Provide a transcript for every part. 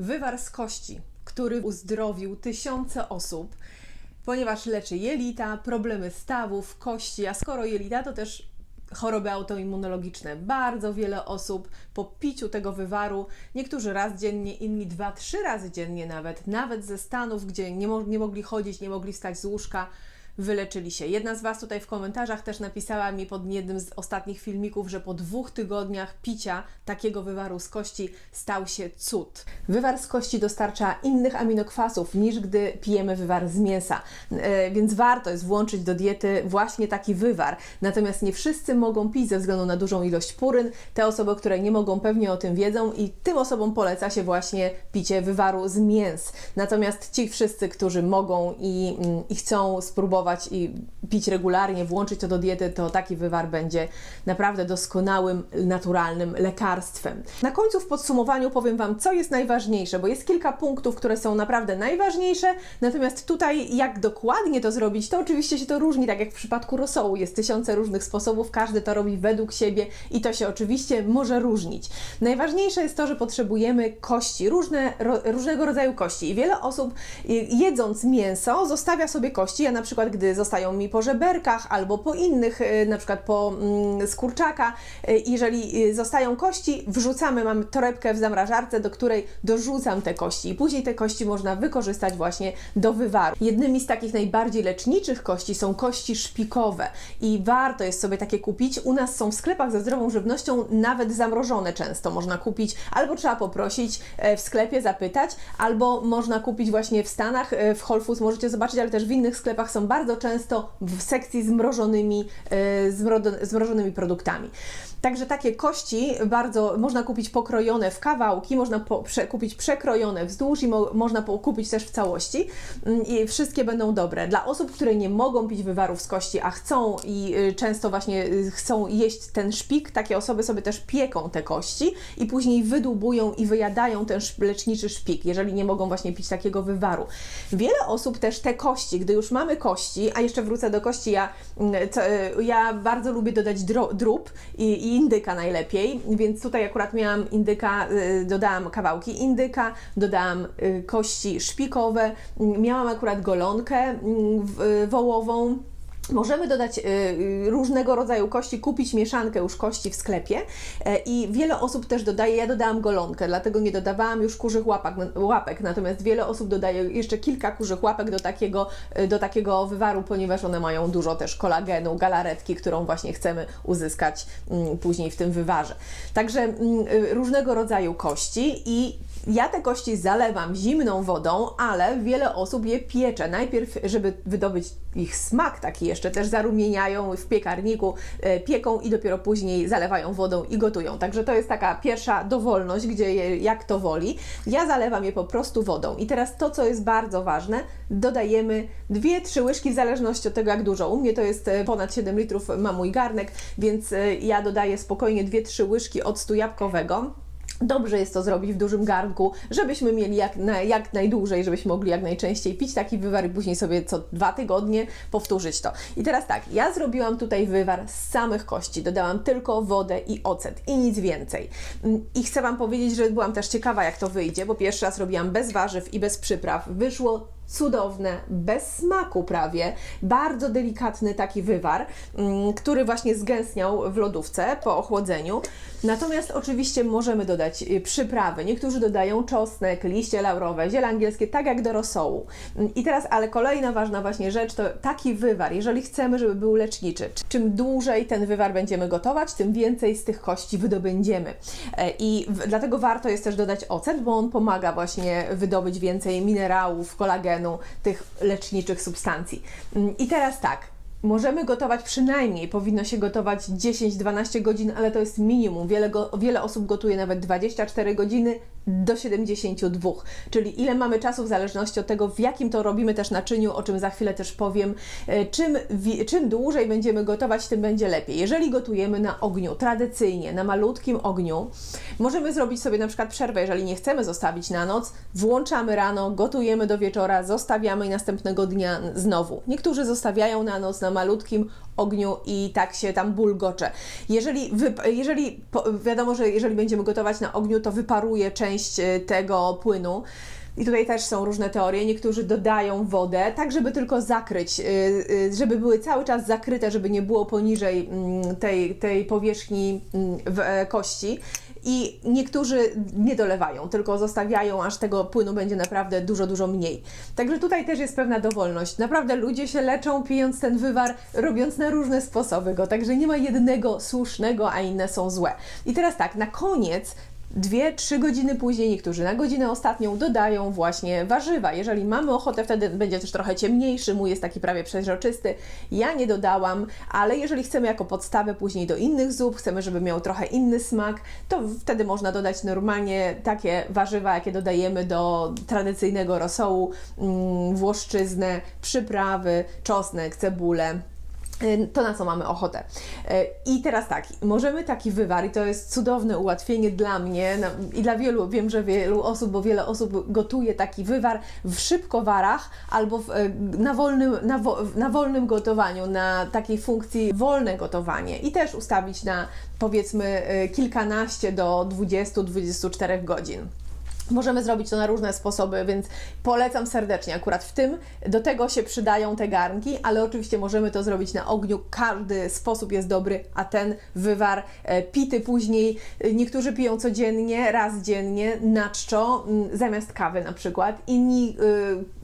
Wywar z kości, który uzdrowił tysiące osób, ponieważ leczy jelita, problemy stawów, kości, a skoro jelita, to też choroby autoimmunologiczne. Bardzo wiele osób po piciu tego wywaru, niektórzy raz dziennie, inni dwa, trzy razy dziennie nawet, nawet ze Stanów, gdzie nie, mo- nie mogli chodzić, nie mogli wstać z łóżka, wyleczyli się. Jedna z Was tutaj w komentarzach też napisała mi pod jednym z ostatnich filmików, że po dwóch tygodniach picia takiego wywaru z kości stał się cud. Wywar z kości dostarcza innych aminokwasów niż gdy pijemy wywar z mięsa, e, więc warto jest włączyć do diety właśnie taki wywar. Natomiast nie wszyscy mogą pić ze względu na dużą ilość puryn. Te osoby, które nie mogą, pewnie o tym wiedzą i tym osobom poleca się właśnie picie wywaru z mięs. Natomiast ci wszyscy, którzy mogą i, mm, i chcą spróbować i pić regularnie, włączyć to do diety, to taki wywar będzie naprawdę doskonałym, naturalnym lekarstwem. Na końcu w podsumowaniu powiem Wam, co jest najważniejsze, bo jest kilka punktów, które są naprawdę najważniejsze, natomiast tutaj jak dokładnie to zrobić, to oczywiście się to różni, tak jak w przypadku rosołu, jest tysiące różnych sposobów, każdy to robi według siebie i to się oczywiście może różnić. Najważniejsze jest to, że potrzebujemy kości, różne, ro, różnego rodzaju kości i wiele osób y, jedząc mięso zostawia sobie kości, ja na przykład gdy zostają mi po żeberkach albo po innych, y, na przykład po mm, skórczaka, y, jeżeli y, zostają kości, wrzucamy, mamy torebkę w zamrażarce, do której dorzucam te kości. I później te kości można wykorzystać właśnie do wywaru. Jednymi z takich najbardziej leczniczych kości są kości szpikowe. I warto jest sobie takie kupić. U nas są w sklepach ze zdrową żywnością nawet zamrożone często. Można kupić, albo trzeba poprosić e, w sklepie, zapytać, albo można kupić właśnie w Stanach, e, w Whole Foods. Możecie zobaczyć, ale też w innych sklepach są bardzo często w sekcji zmrożonymi, e, zmro- zmrożonymi produktami. Także takie kości bardzo można kupić pokrojone w kawałki, można po, prze, kupić przekrojone wzdłuż i mo, można po, kupić też w całości Mm, i wszystkie będą dobre. Dla osób, które nie mogą pić wywarów z kości, a chcą i y, często właśnie y, chcą jeść ten szpik, takie osoby sobie też pieką te kości i później wydłubują i wyjadają ten leczniczy szpik, jeżeli nie mogą właśnie pić takiego wywaru. Wiele osób też te kości, gdy już mamy kości, a jeszcze wrócę do kości, ja, mm, y, ja bardzo lubię dodać dro, drób i, i indyka najlepiej, więc tutaj akurat miałam indyka, y, dodałam kawałki indyka, dodałam y, kości szpikowe, mm, miałam akurat golonkę mm, wołową, Możemy dodać y, y, różnego rodzaju kości, kupić mieszankę już kości w sklepie e, i wiele osób też dodaje, ja dodałam golonkę, dlatego nie dodawałam już kurzych łapek, łapek, natomiast wiele osób dodaje jeszcze kilka kurzych łapek do takiego, do takiego wywaru, ponieważ one mają dużo też kolagenu, galaretki, którą właśnie chcemy uzyskać mm, później w tym wywarze. Także mm, różnego rodzaju kości i ja te kości zalewam zimną wodą, ale wiele osób je piecze. Najpierw, żeby wydobyć ich smak taki jeszcze, też zarumieniają w piekarniku, e, pieką i dopiero później zalewają wodą i gotują. Także to jest taka pierwsza dowolność, gdzie je, jak to woli. Ja zalewam je po prostu wodą. I teraz to, co jest bardzo ważne, dodajemy 2-3 łyżki w zależności od tego, jak dużo. U mnie to jest e, ponad 7 litrów, ma mój garnek, więc e, ja dodaję spokojnie 2-3 łyżki octu jabłkowego. Dobrze jest to zrobić w dużym garnku, żebyśmy mieli jak, na, jak najdłużej, żebyśmy mogli jak najczęściej pić taki wywar i później sobie co dwa tygodnie powtórzyć to. I teraz tak, ja zrobiłam tutaj wywar z samych kości, dodałam tylko wodę i ocet i nic więcej. Mm, I chcę Wam powiedzieć, że byłam też ciekawa jak to wyjdzie, bo pierwszy raz robiłam bez warzyw i bez przypraw. Wyszło cudowne, bez smaku prawie, bardzo delikatny taki wywar, mm, który właśnie zgęstniał w lodówce po ochłodzeniu. Natomiast oczywiście możemy dodać y, przyprawy. Niektórzy dodają czosnek, liście laurowe, ziele angielskie, tak jak do rosołu. Mm, I teraz, ale kolejna ważna właśnie rzecz to taki wywar, jeżeli chcemy, żeby był leczniczy. Czym dłużej ten wywar będziemy gotować, tym więcej z tych kości wydobędziemy. E, I dlatego warto jest też dodać ocet, bo on pomaga właśnie wydobyć więcej minerałów, kolagenu, tych leczniczych substancji. Mm, I teraz tak, Możemy gotować przynajmniej, powinno się gotować 10-12 godzin, ale to jest minimum. Wiele, go, wiele osób gotuje nawet 24 godziny do 72, czyli ile mamy czasu w zależności od tego, w jakim to robimy też naczyniu, o czym za chwilę też powiem. E, Czym, czym dłużej będziemy gotować, tym będzie lepiej. Jeżeli gotujemy na ogniu, tradycyjnie, na malutkim ogniu, możemy zrobić sobie na przykład przerwę, jeżeli nie chcemy zostawić na noc, włączamy rano, gotujemy do wieczora, zostawiamy i następnego dnia znowu. Niektórzy zostawiają na noc na malutkim ogniu i tak się tam bulgocze. Jeżeli, jeżeli wiadomo, że jeżeli będziemy gotować na ogniu, to wyparuje część e, tego płynu. I tutaj też są różne teorie. Niektórzy dodają wodę, tak żeby tylko zakryć, y, y, żeby były cały czas zakryte, żeby nie było poniżej mm, tej, tej powierzchni mm, e, kości. I niektórzy nie dolewają, tylko zostawiają, aż tego płynu będzie naprawdę dużo, dużo mniej. Także tutaj też jest pewna dowolność. Naprawdę ludzie się leczą pijąc ten wywar, robiąc na różne sposoby go. Także nie ma jednego słusznego, a inne są złe. I teraz tak, na koniec Dwie, trzy godziny później, niektórzy na godzinę ostatnią dodają właśnie warzywa. Jeżeli mamy ochotę, wtedy będzie też trochę ciemniejszy, mój jest taki prawie przeźroczysty. Ja nie dodałam, ale jeżeli chcemy jako podstawę później do innych zup, chcemy, żeby miał trochę inny smak, to wtedy można dodać normalnie takie warzywa, jakie dodajemy do tradycyjnego rosołu, mm, włoszczyznę, przyprawy, czosnek, cebulę. Y, To na co mamy ochotę. Y, I teraz tak, możemy taki wywar, i to jest cudowne ułatwienie dla mnie i dla wielu, wiem, że wielu osób, bo wiele osób gotuje taki wywar w szybkowarach albo w, y, na, wolnym, na, na wolnym gotowaniu, na takiej funkcji wolne gotowanie i też ustawić na powiedzmy kilkanaście do 20-24 godzin. Możemy zrobić to na różne sposoby, więc polecam serdecznie. Akurat w tym do tego się przydają te garnki, ale oczywiście możemy to zrobić na ogniu. Każdy sposób jest dobry, a ten wywar e, pity później. e, Niektórzy piją codziennie, raz dziennie, na czczo, zamiast kawy na przykład. Inni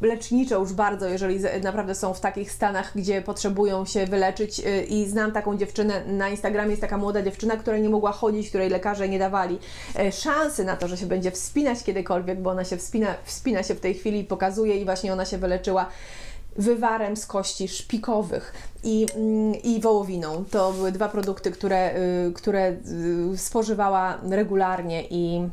y, lecznicze już bardzo, jeżeli naprawdę są w takich stanach, gdzie potrzebują się wyleczyć. I znam taką dziewczynę na Instagramie, jest taka młoda dziewczyna, która nie mogła chodzić, której lekarze nie dawali e, szansy na to, że się będzie wspinać kiedykolwiek, bo ona się wspina, wspina się w tej chwili i pokazuje i właśnie ona się wyleczyła wywarem z kości szpikowych i, mm, i wołowiną. To były dwa produkty, które, y, które y, spożywała regularnie i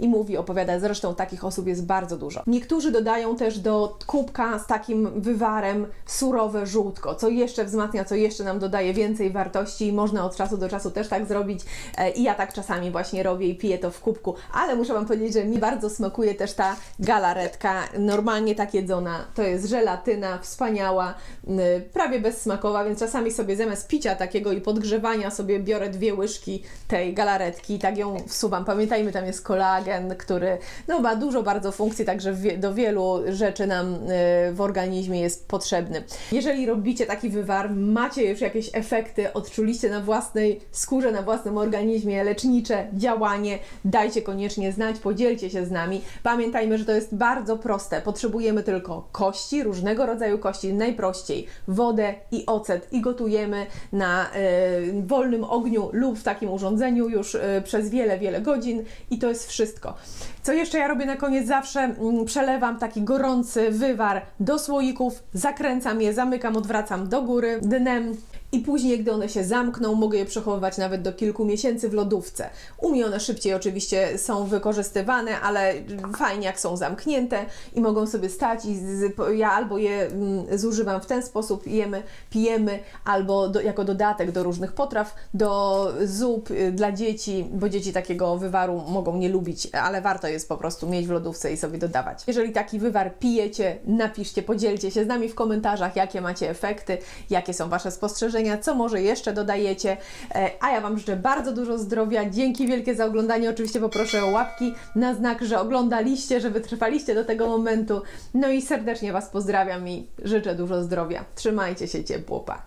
i mówi, opowiada, zresztą takich osób jest bardzo dużo. Niektórzy dodają też do kubka z takim wywarem surowe żółtko, co jeszcze wzmacnia, co jeszcze nam dodaje więcej wartości można od czasu do czasu też tak zrobić. E, i ja tak czasami właśnie robię i piję to w kubku, ale muszę Wam powiedzieć, że mi bardzo smakuje też ta galaretka, normalnie tak jedzona, to jest żelatyna, wspaniała, prawie bezsmakowa, więc czasami sobie zamiast picia takiego i podgrzewania sobie biorę dwie łyżki tej galaretki i tak ją wsuwam. Pamiętajmy, tam jest kolagen, który no, ma dużo bardzo funkcji, także do wielu rzeczy nam y, w organizmie jest potrzebny. Jeżeli robicie taki wywar, macie już jakieś efekty, odczuliście na własnej skórze, na własnym organizmie lecznicze działanie, dajcie koniecznie znać, podzielcie się z nami. Pamiętajmy, że to jest bardzo proste. Potrzebujemy tylko kości, różnego rodzaju kości, najprościej wodę i ocet i gotujemy na y, wolnym ogniu lub w takim urządzeniu już y, przez wiele, wiele godzin i to jest wszystko. Co jeszcze ja robię na koniec? Zawsze mm, przelewam taki gorący wywar do słoików, zakręcam je, zamykam, odwracam do góry dnem. I później, gdy one się zamkną, mogę je przechowywać nawet do kilku miesięcy w lodówce. U mnie one szybciej oczywiście są wykorzystywane, ale fajnie jak są zamknięte i mogą sobie stać i z, ja albo je mm, zużywam w ten sposób, jemy, pijemy, albo do, jako dodatek do różnych potraw, do zup y, dla dzieci, bo dzieci takiego wywaru mogą nie lubić, ale warto jest po prostu mieć w lodówce i sobie dodawać. Jeżeli taki wywar pijecie, napiszcie, podzielcie się z nami w komentarzach, jakie macie efekty, jakie są Wasze spostrzeżenia, co może jeszcze dodajecie. E, A ja Wam życzę bardzo dużo zdrowia. Dzięki wielkie za oglądanie. Oczywiście poproszę o łapki na znak, że oglądaliście, że wytrwaliście do tego momentu. No i serdecznie Was pozdrawiam i życzę dużo zdrowia. Trzymajcie się ciepło, pa!